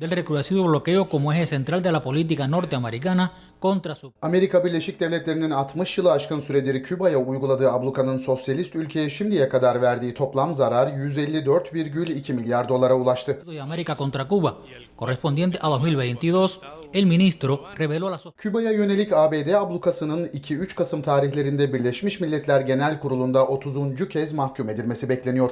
del recrudecido bloqueo como eje central de la política norteamericana contra su Amerika Birleşik Devletleri'nin 60 yılı aşkın süredir Küba'ya uyguladığı ablukanın sosyalist ülkeye şimdiye kadar verdiği toplam zarar 154,2 milyar dolara ulaştı. y América contra Cuba, correspondiente a 2022, el ministro reveló a la Küba'ya yönelik ABD ablukasının 2-3 Kasım tarihlerinde Birleşmiş Milletler Genel Kurulu'nda 30. kez mahkum edilmesi bekleniyor.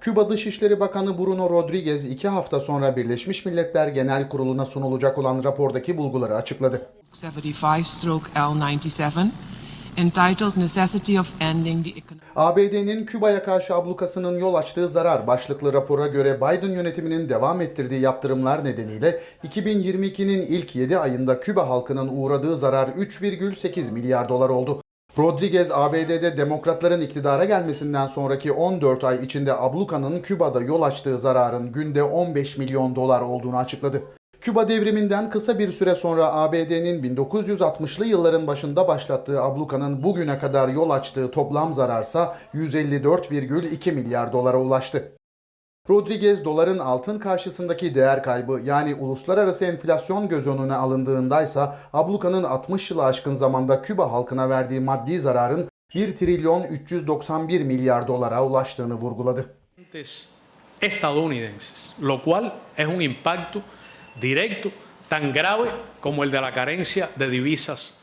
Küba Dışişleri Bakanı Bruno Rodriguez iki hafta sonra Birleşmiş Milletler Genel Kurulu'na sunulacak olan rapordaki bulguları açıkladı. 75-L97 entitled Necessity of Ending the Economic ABD'nin Küba'ya karşı ablukasının yol açtığı zarar başlıklı rapora göre Biden yönetiminin devam ettirdiği yaptırımlar nedeniyle 2022'nin ilk 7 ayında Küba halkının uğradığı zarar 3,8 milyar dolar oldu. Rodriguez ABD'de demokratların iktidara gelmesinden sonraki 14 ay içinde ablukanın Küba'da yol açtığı zararın günde 15 milyon dolar olduğunu açıkladı. Küba devriminden kısa bir süre sonra ABD'nin 1960'lı yılların başında başlattığı ablukanın bugüne kadar yol açtığı toplam zararsa 154,2 milyar dolara ulaştı. Rodriguez doların altın karşısındaki değer kaybı yani uluslararası enflasyon göz önüne alındığındaysa ablukanın 60 yılı aşkın zamanda Küba halkına verdiği maddi zararın 1 trilyon 391 milyar dolara ulaştığını vurguladı. estadounidenses, lo cual es un impacto directo tan grave como el de la carencia de divisas